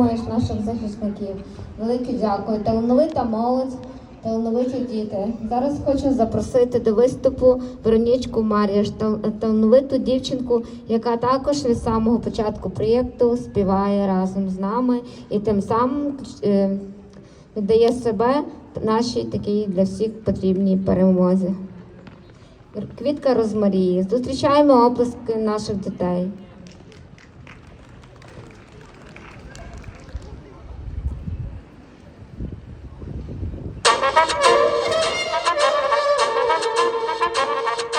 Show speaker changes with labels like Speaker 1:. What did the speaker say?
Speaker 1: підтримуєш наших захисників. Велике дякую. Талановита молодь, талановиті діти. Зараз хочу запросити до виступу Веронічку Мар'яш, талановиту дівчинку, яка також від самого початку проєкту співає разом з нами і тим самим е, віддає себе нашій такій для всіх потрібній перемозі. Квітка Розмарії. Зустрічаємо оплески наших дітей. Thank you.